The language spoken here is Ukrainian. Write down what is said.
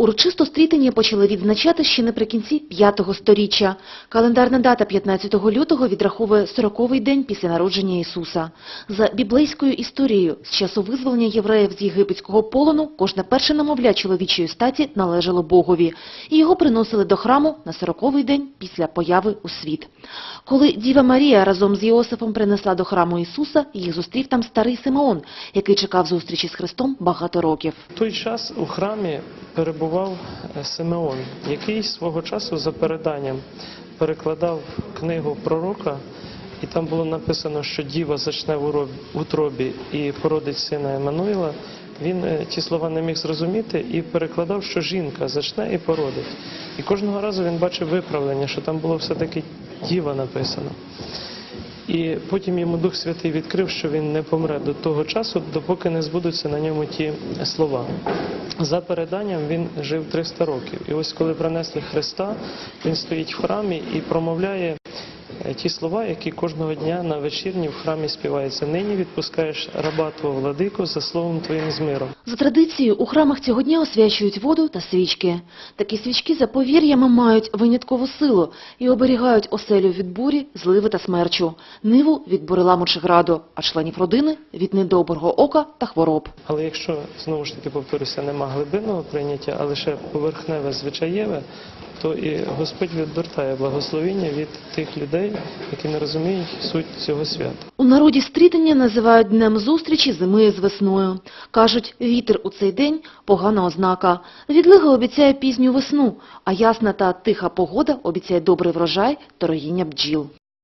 Урочисто стрітення почали відзначати ще наприкінці 5-го сторіччя. Календарна дата 15 лютого відраховує 40-й день після народження Ісуса. За біблейською історією, з часу визволення євреїв з єгипетського полону, кожне перше намовля чоловічої статі належало Богові, і його приносили до храму на 40-й день після появи у світ. Коли Діва Марія разом з Йосифом принесла до храму Ісуса, їх зустрів там старий Симеон, який чекав зустрічі з Христом багато років. В той час у храмі перебував е, Симеон, який свого часу за переданням перекладав книгу пророка, і там було написано, що діва зачне в утробі і породить сина Еммануїла. Він е, ті слова не міг зрозуміти і перекладав, що жінка зачне і породить. І кожного разу він бачив виправлення, що там було все-таки діва написано. І потім йому Дух Святий відкрив, що він не помре до того часу, допоки не збудуться на ньому ті слова. За переданням він жив 300 років. І ось коли принесли Христа, він стоїть в храмі і промовляє е, ті слова, які кожного дня на вечірні в храмі співаються. Нині відпускаєш раба твого владику за словом твоїм з миром. За традицією, у храмах цього дня освячують воду та свічки. Такі свічки за повір'ями мають виняткову силу і оберігають оселю від бурі, зливи та смерчу, ниву від чи граду, а членів родини від недоброго ока та хвороб. Але якщо знову ж таки повторюся, нема глибинного прийняття, а лише поверхневе звичаєве, то і Господь відвертає благословіння від тих людей, які не розуміють суть цього свята. У народі стрітення називають днем зустрічі зими з весною. Кажуть, вітер у цей день – погана ознака. Відлига обіцяє пізню весну, а ясна та тиха погода обіцяє добрий врожай та роїння бджіл.